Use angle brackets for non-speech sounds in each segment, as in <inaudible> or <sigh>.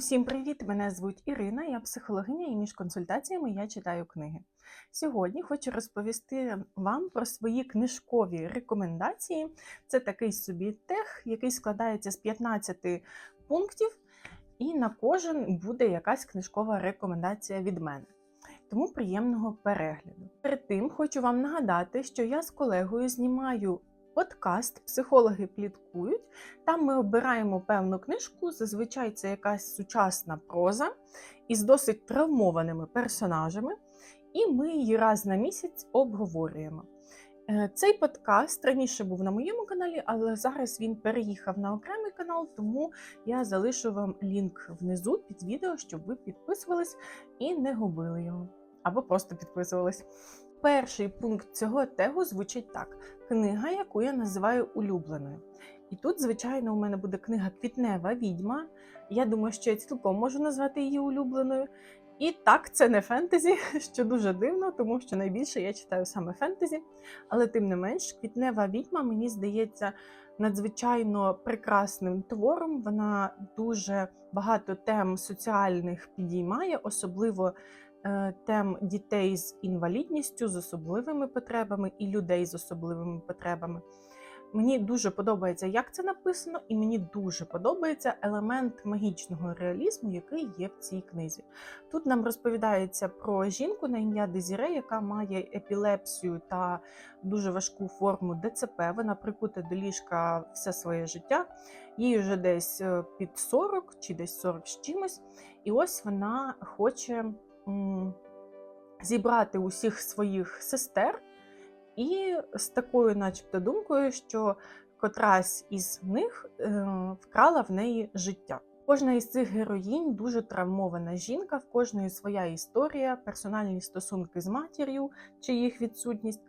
Всім привіт! Мене звуть Ірина, я психологиня і між консультаціями я читаю книги. Сьогодні хочу розповісти вам про свої книжкові рекомендації. Це такий собі тех, який складається з 15 пунктів, і на кожен буде якась книжкова рекомендація від мене. Тому приємного перегляду. Перед тим хочу вам нагадати, що я з колегою знімаю подкаст Психологи пліткують. Там ми обираємо певну книжку, зазвичай це якась сучасна проза із досить травмованими персонажами, і ми її раз на місяць обговорюємо. Е, Цей подкаст раніше був на моєму каналі, але зараз він переїхав на окремий канал, тому я залишу вам лінк внизу під відео, щоб ви підписувались і не губили його. Або просто підписувались. Перший пункт цього тегу звучить так: книга, яку я називаю улюбленою. І тут, звичайно, у мене буде книга Квітнева відьма. Я думаю, що я цілком можу назвати її улюбленою. І так, це не фентезі, <laughs> що дуже дивно, тому що найбільше я читаю саме фентезі. Але тим не менш, квітнева відьма мені здається надзвичайно прекрасним твором. Вона дуже багато тем соціальних підіймає, особливо тем дітей з інвалідністю, з особливими потребами і людей з особливими потребами. Мені дуже подобається, як це написано, і мені дуже подобається елемент магічного реалізму, який є в цій книзі. Тут нам розповідається про жінку на ім'я Дезіре, яка має епілепсію та дуже важку форму ДЦП. Вона прикута до ліжка все своє життя. Їй вже десь е, під 40 чи десь 40 з чимось. І ось вона хоче зібрати усіх своїх сестер. І з такою, начебто, думкою, що котрась із них е, вкрала в неї життя. Кожна із цих героїнь дуже травмована жінка, в кожної своя історія, персональні стосунки з матір'ю чи їх відсутність.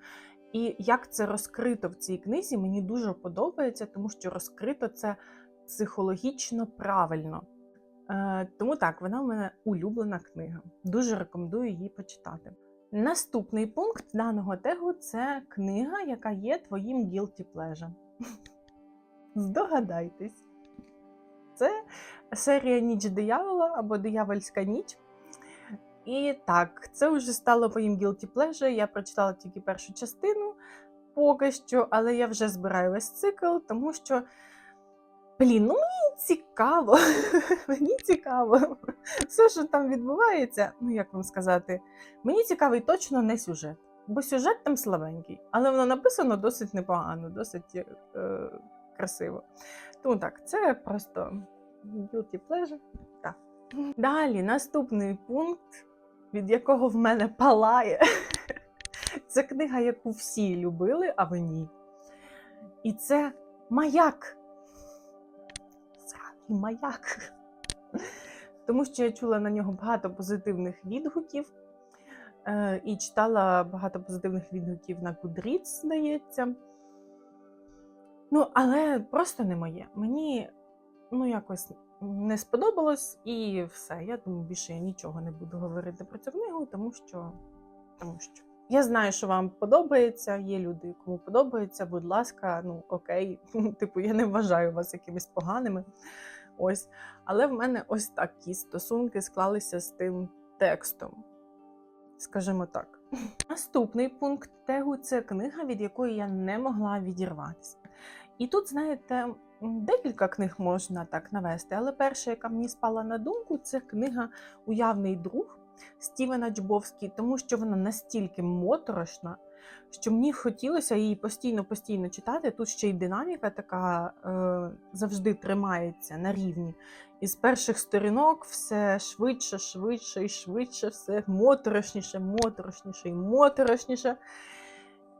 І як це розкрито в цій книзі, мені дуже подобається, тому що розкрито це психологічно правильно. Е, тому так, вона в мене улюблена книга. Дуже рекомендую її почитати. Наступний пункт даного тегу це книга, яка є твоїм guilty pleasure. <laughs> Здогадайтесь. Це серія Ніч диявола або Диявольська ніч. І так, це вже стало моїм guilty pleasure. Я прочитала тільки першу частину поки що, але я вже збираю весь цикл, тому що. Блін, ну мені цікаво. <laughs> мені цікаво. Все, що там відбувається, ну як вам сказати, мені цікавий точно не сюжет. Бо сюжет там слабенький, але воно написано досить непогано, досить е, красиво. Тому так, це просто guilty pleasure. Так. Далі, наступний пункт, від якого в мене палає. це книга, яку всі любили, а ви ні. І це маяк і маяк. Тому що я чула на нього багато позитивних відгуків е, і читала багато позитивних відгуків на Goodreads, здається. Ну, але просто не моє. Мені ну, якось не сподобалось і все. Я думаю, більше я нічого не буду говорити про цю книгу, тому що. Тому що. Я знаю, що вам подобається, є люди, кому подобається, будь ласка, ну окей, <laughs> типу, я не вважаю вас якимись поганими. Ось. Але в мене ось такі стосунки склалися з тим текстом. Скажімо так. Наступний пункт тегу це книга, від якої я не могла відірватися. І тут, знаєте, декілька книг можна так навести, але перша, яка мені спала на думку, це книга Уявний друг Стівена Джбовський, тому що вона настільки моторошна, що мені хотілося її постійно-постійно читати. Тут ще й динаміка така е, завжди тримається на рівні. І з перших сторінок все швидше, швидше і швидше, все моторошніше, моторошніше і моторошніше.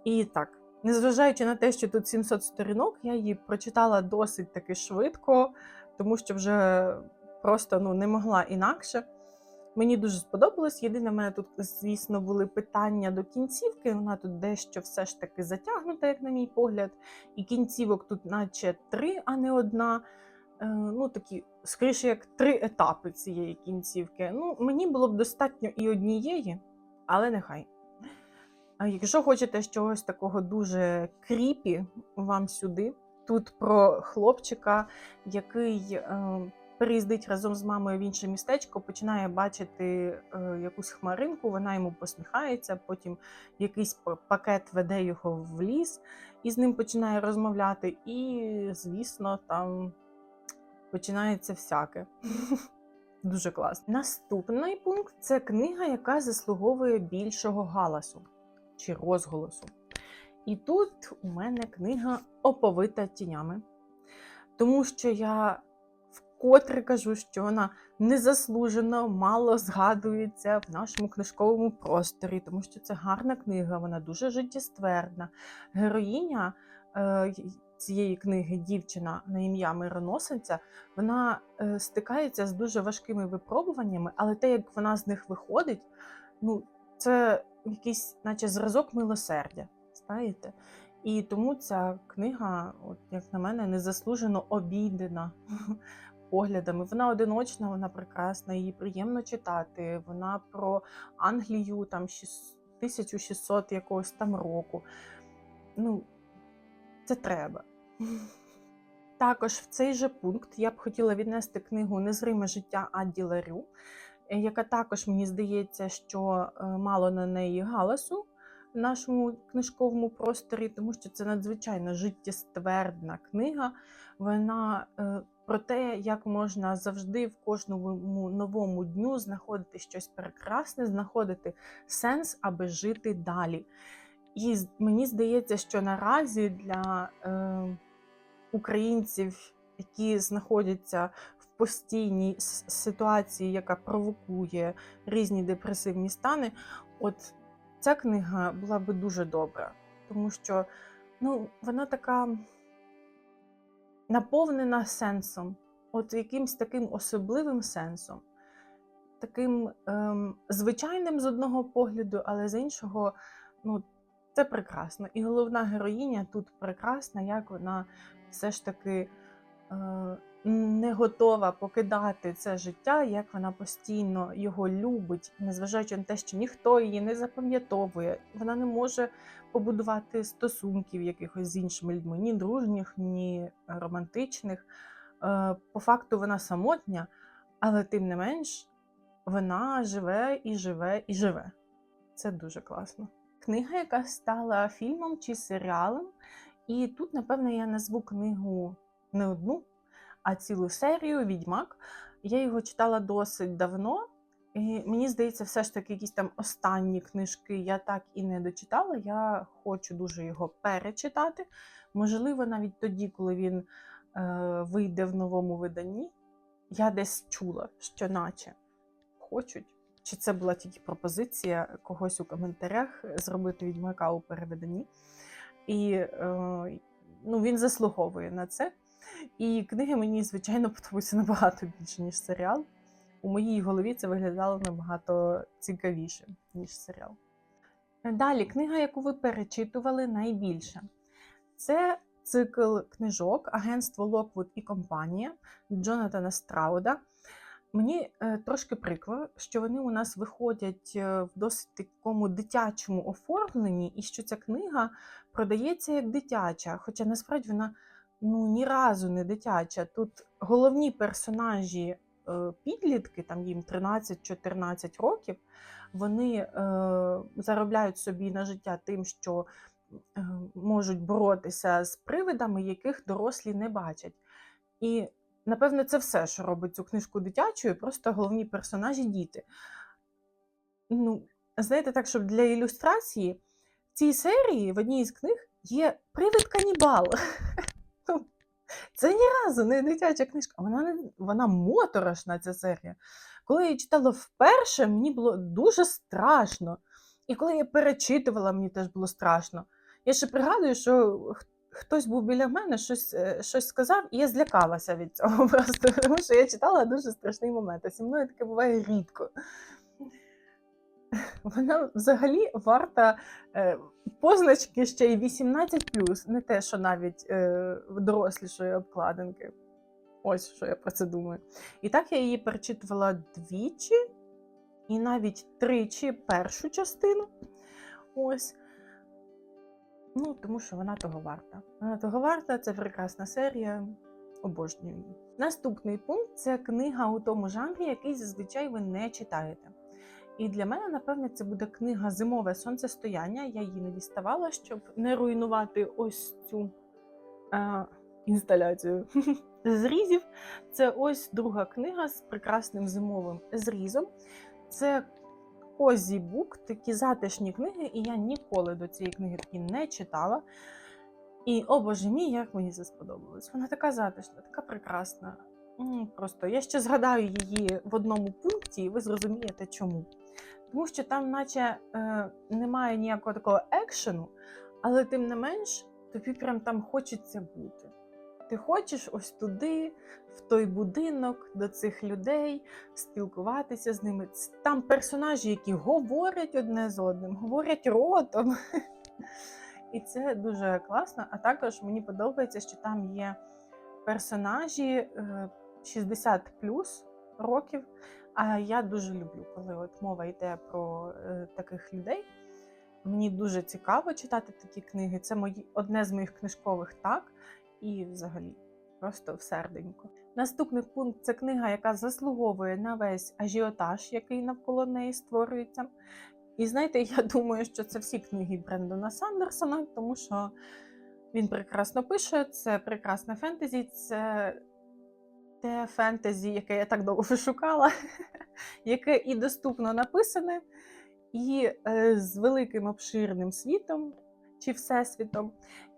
І так, незважаючи на те, що тут 700 сторінок, я її прочитала досить таки швидко, тому що вже просто ну, не могла інакше. Мені дуже сподобалось. Єдине, в мене тут, звісно, були питання до кінцівки. Вона тут дещо все ж таки затягнута, як на мій погляд. І кінцівок тут, наче три, а не одна. Е, ну, такі, скоріше, як три етапи цієї кінцівки. Ну, Мені було б достатньо і однієї, але нехай. А якщо хочете чогось такого дуже кріпі, вам сюди. Тут про хлопчика, який. Переїздить разом з мамою в інше містечко, починає бачити е, якусь хмаринку, вона йому посміхається, потім якийсь пакет веде його в ліс і з ним починає розмовляти. І, звісно, там починається всяке. <laughs> Дуже класно. Наступний пункт це книга, яка заслуговує більшого галасу чи розголосу. І тут у мене книга оповита тінями, тому що я вкотре кажу, що вона незаслужено мало згадується в нашому книжковому просторі, тому що це гарна книга, вона дуже життєствердна. Героїня е, цієї книги, дівчина на ім'я Мироносенця, вона е, стикається з дуже важкими випробуваннями, але те, як вона з них виходить, ну, це якийсь, наче зразок милосердя. Знаєте? І тому ця книга, от, як на мене, незаслужено обійдена <laughs> поглядами. Вона одиночна, вона прекрасна, її приємно читати. Вона про Англію там 1600 якогось там року. Ну, це треба. <laughs> Також в цей же пункт я б хотіла віднести книгу Незриме життя Адді Ларю, е, яка також мені здається, що е, мало на неї галасу в нашому книжковому просторі, тому що це надзвичайно життєствердна книга. Вона е, про те, як можна завжди в кожному новому дню знаходити щось прекрасне, знаходити сенс, аби жити далі. І мені здається, що наразі для е, українців, які знаходяться в постійній ситуації, яка провокує різні депресивні стани, от ця книга була би дуже добра, тому що ну, вона така наповнена сенсом, от якимсь таким особливим сенсом, таким ем, звичайним з одного погляду, але з іншого, ну, це прекрасно. І головна героїня тут прекрасна, як вона все ж таки е, не готова покидати це життя, як вона постійно його любить, незважаючи на те, що ніхто її не запам'ятовує, вона не може побудувати стосунків якихось з іншими людьми, ні дружніх, ні романтичних. Е, По факту вона самотня, але тим не менш вона живе і живе і живе. Це дуже класно. Книга, яка стала фільмом чи серіалом. І тут, напевно, я назву книгу не одну, а цілу серію Відьмак. Я його читала досить давно. І мені здається, все ж таки, якісь там останні книжки я так і не дочитала. Я хочу дуже його перечитати. Можливо, навіть тоді, коли він е, вийде в новому виданні, я десь чула, що наче хочуть. Чи це була тільки пропозиція когось у коментарях зробити відьмака у переведенні? І е, ну, він заслуговує на це. І книги мені, звичайно, <laughs> подобаються набагато більше, ніж серіал. У моїй голові це виглядало набагато цікавіше, ніж серіал. Далі, книга, яку ви перечитували найбільше, це цикл книжок Агентство Локвуд і компанія Джонатана Страуда. Мені е, трошки прикро, що вони у нас виходять е, в досить такому дитячому оформленні, і що ця книга продається як дитяча, хоча насправді вона ну, ні разу не дитяча. Тут головні персонажі е, підлітки, там їм 13-14 років, вони е, заробляють собі на життя тим, що е, можуть боротися з привидами, яких дорослі не бачать. І напевно, це все, що робить цю книжку дитячою, просто головні персонажі діти. Ну, знаєте, так, щоб для ілюстрації в цій серії в одній із книг є привид канібал. <laughs> Це ні разу не дитяча книжка, вона вона моторошна, ця серія. Коли я її читала вперше, мені було дуже страшно. І коли я перечитувала, мені теж було страшно. Я ще пригадую, що хтось був біля мене, щось, е, щось сказав, і я злякалася від цього <laughs> просто, тому що я читала дуже страшний момент. А зі мною таке буває рідко. Вона взагалі варта е, позначки ще й 18+, не те, що навіть е, дорослішої обкладинки. Ось що я про це думаю. І так я її перечитувала двічі, і навіть тричі першу частину. Ось. Ну, тому що вона того варта. Вона того варта, це прекрасна серія. Обожнюю її. Наступний пункт це книга у тому жанрі, який зазвичай ви не читаєте. І для мене, напевне, це буде книга Зимове сонцестояння. Я її не діставала, щоб не руйнувати ось цю е, інсталяцію <laughs> зрізів. Це ось друга книга з прекрасним зимовим зрізом. Це Козі Бук, такі затишні книги, і я ніколи до цієї книги такі не читала. І, о боже мій, як мені це сподобалось. Вона така затишна, така прекрасна. Просто я ще згадаю її в одному пункті, і ви зрозумієте чому. Тому що там, наче, е, немає ніякого такого екшену, але тим не менш, тобі прям там хочеться бути. Ти хочеш ось туди, в той будинок, до цих людей, спілкуватися з ними. Там персонажі, які говорять одне з одним, говорять ротом. І це дуже класно. А також мені подобається, що там є персонажі е, 60 плюс років. А я дуже люблю, коли от мова йде про е, таких людей. Мені дуже цікаво читати такі книги. Це мої, одне з моїх книжкових так, і взагалі просто в серденько. Наступний пункт це книга, яка заслуговує на весь ажіотаж, який навколо неї створюється. І знаєте, <laughs> я думаю, що це всі книги Брендона Сандерсона, тому що він прекрасно пише, це прекрасне фентезі, це те фентезі, яке я так довго <laughs> шукала, яке і доступно написане, і е, з великим обширним світом чи всесвітом.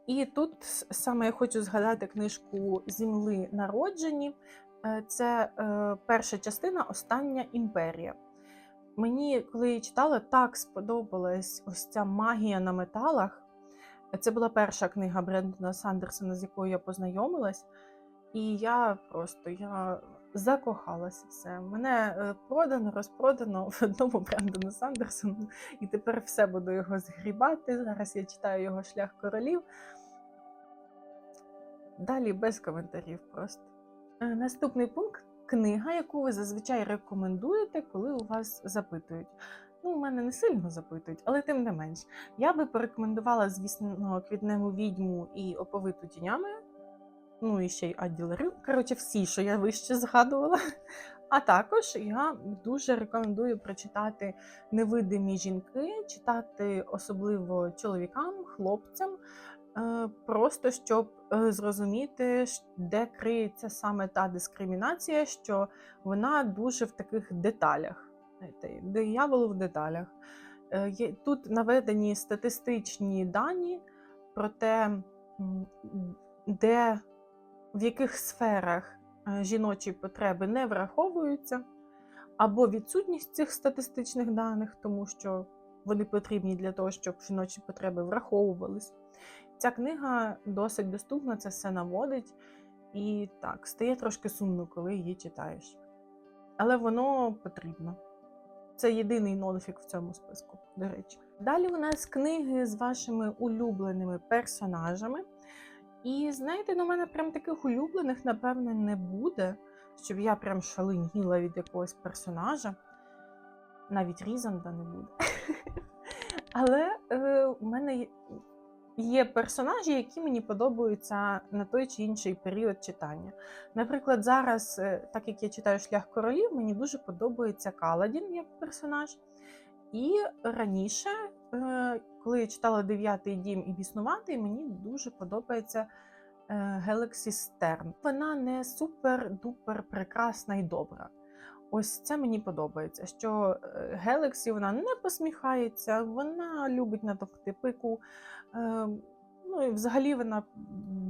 І тут саме я хочу згадати книжку Зімли народжені. Е, Це е, перша частина Остання імперія. Мені, коли її читала, так сподобалась ось ця магія на металах. Це була перша книга Брендона Сандерсона, з якою я познайомилась. І я просто я закохалася все. Мене е, продано, розпродано в одному Брендону Сандерсону, і тепер все буду його згрібати. Зараз я читаю його шлях королів. Далі без коментарів просто. Е, Наступний пункт книга, яку ви зазвичай рекомендуєте, коли у вас запитують. Ну, у мене не сильно запитують, але тим не менш. Я би порекомендувала, звісно, квітневу відьму і оповиту тінями. Ну і ще й адділерів. Коротше, всі, що я вище згадувала. <laughs> А також я дуже рекомендую прочитати невидимі жінки, читати особливо чоловікам, хлопцям, е, просто щоб е, зрозуміти, де криється саме та дискримінація, що вона дуже в таких деталях. Диявол в деталях. Е, Тут наведені статистичні дані про те, де в яких сферах е, жіночі потреби не враховуються, або відсутність цих статистичних даних, тому що вони потрібні для того, щоб жіночі потреби враховувались. Ця книга досить доступна, це все наводить, і так, стає трошки сумно, коли її читаєш. Але воно потрібно. Це єдиний нонфік в цьому списку, до речі. Далі у нас книги з вашими улюбленими персонажами. І знаєте, на мене прям таких улюблених, напевне, не буде, щоб я прям шаленіла від якогось персонажа. Навіть Різанда не буде. <laughs> Але е, у мене є- є персонажі, які мені подобаються на той чи інший період читання. Наприклад, зараз, е, так як я читаю Шлях королів, мені дуже подобається Каладін як персонаж. І раніше, е, коли я читала Дев'ятий дім і біснуватий, мені дуже подобається е, Гелексі Стерн. Вона не супер-дупер прекрасна і добра. Ось це мені подобається. Що Гелексі вона не посміхається, вона любить натовпти пику. Е, Ну і взагалі вона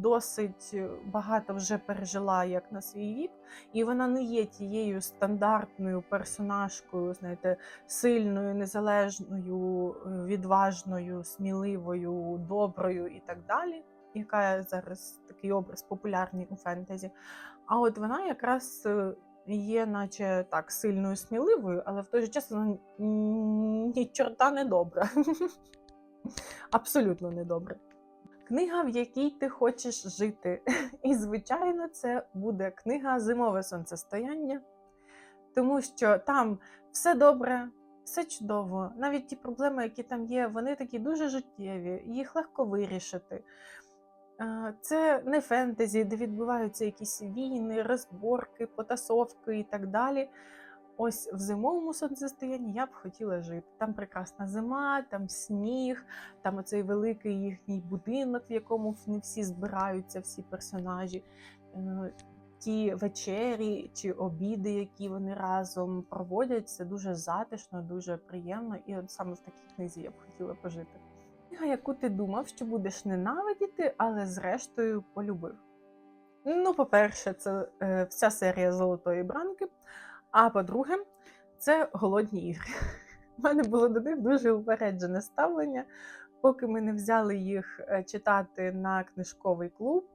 досить багато вже пережила як на свій вік, і вона не є тією стандартною персонажкою, знаєте, сильною, незалежною, е, відважною, сміливою, доброю і так далі, яка зараз такий образ популярний у фентезі. А от вона якраз е, є, наче так, сильною, сміливою, але в той же час вона ні чорта не добра. <laughs> Абсолютно не добра. Книга, в якій ти хочеш жити. І, звичайно, це буде книга Зимове сонцестояння, тому що там все добре, все чудово. Навіть ті проблеми, які там є, вони такі дуже життєві, їх легко вирішити. Це не фентезі, де відбуваються якісь війни, розборки, потасовки і так далі. Ось в зимовому сонцестоянні я б хотіла жити. Там прекрасна зима, там сніг, там оцей великий їхній будинок, в якому не всі збираються, всі персонажі. Е, Ті вечері чи обіди, які вони разом проводять, це дуже затишно, дуже приємно. І от саме в такій книзі я б хотіла пожити. Книга, яку ти думав, що будеш ненавидіти, але зрештою полюбив. Ну, по-перше, це е, вся серія Золотої бранки. А по-друге, це голодні ігри. У мене було до них дуже упереджене ставлення, поки ми не взяли їх е, читати на книжковий клуб.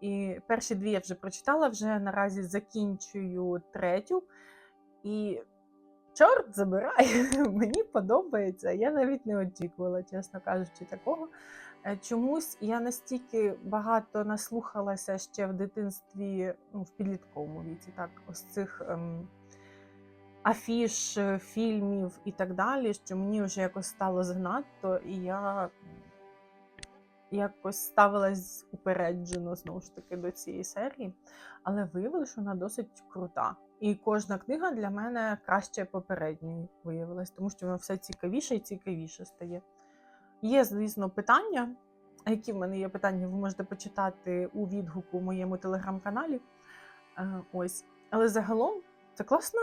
І перші дві я вже прочитала, вже наразі закінчую третю. І чорт забирай, <laughs> мені подобається. Я навіть не очікувала, чесно кажучи, такого. Е, Чомусь я настільки багато наслухалася ще в дитинстві, ну, в підлітковому віці, так, ось цих ем, афіш, е, фільмів і так далі, що мені вже якось стало занадто, і я якось ставилась упереджено знову ж таки до цієї серії, але виявилося, що вона досить крута. І кожна книга для мене краще попередньої виявилась, тому що вона все цікавіше і цікавіше стає. Є, звісно, питання. Які в мене є питання, ви можете почитати у відгуку в моєму телеграм-каналі. Е, Ось. Але загалом це класна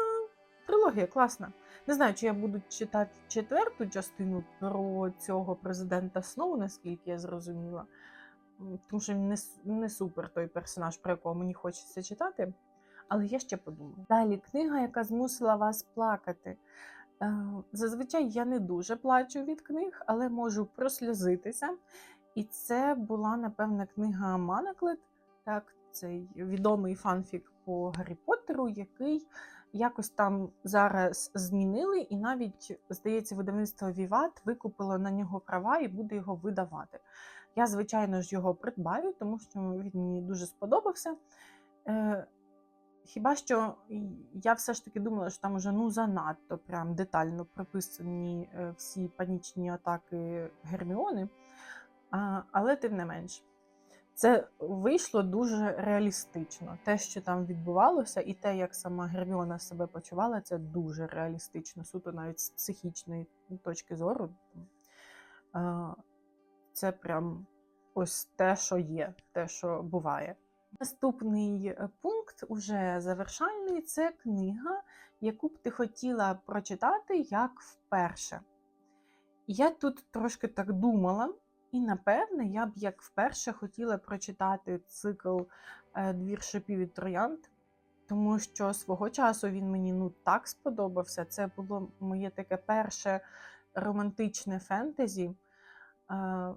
трилогія, класна. Не знаю, чи я буду читати четверту частину про цього президента Сноу, наскільки я зрозуміла. Тому що він не, не супер той персонаж, про якого мені хочеться читати. Але я ще подумаю. Далі книга, яка змусила вас плакати. Е, Зазвичай я не дуже плачу від книг, але можу просльозитися. І це була, напевне, книга Манаклет. Так, цей відомий фанфік по Гаррі Поттеру, який якось там зараз змінили, і навіть, здається, видавництво Віват викупило на нього права і буде його видавати. Я, звичайно ж, його придбаю, тому що він мені дуже сподобався. Е, Хіба що я все ж таки думала, що там уже ну занадто прям детально прописані е, всі панічні атаки Герміони, але тим не менш. Це вийшло дуже реалістично. Те, що там відбувалося, і те, як сама Герміона себе почувала, це дуже реалістично, суто навіть з психічної точки зору. Це прям ось те, що є, те, що буває. Наступний е, пункт, уже завершальний, це книга, яку б ти хотіла прочитати як вперше. Я тут трошки так думала, і напевне я б як вперше хотіла прочитати цикл е, Двір шипів і троянд, тому що свого часу він мені ну так сподобався. Це було моє таке перше романтичне фентезі. Е,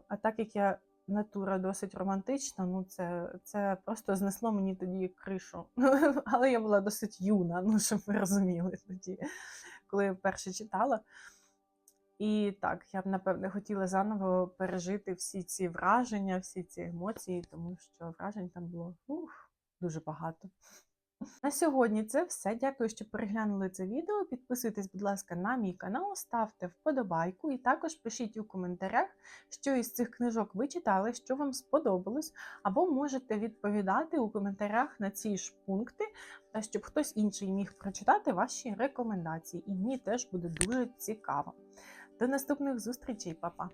А так як я натура досить романтична, ну це, це просто знесло мені тоді кришу. <laughs> Але я була досить юна, ну щоб ви розуміли тоді, коли я вперше читала. І так, я б напевне хотіла заново пережити всі ці враження, всі ці емоції, тому що вражень там було ух, дуже багато. На сьогодні це все. Дякую, що переглянули це відео. Підписуйтесь, будь ласка, на мій канал, ставте вподобайку і також пишіть у коментарях, що із цих книжок ви читали, що вам сподобалось, або можете відповідати у коментарях на ці ж пункти, щоб хтось інший міг прочитати ваші рекомендації. І мені теж буде дуже цікаво. До наступних зустрічей, па-па!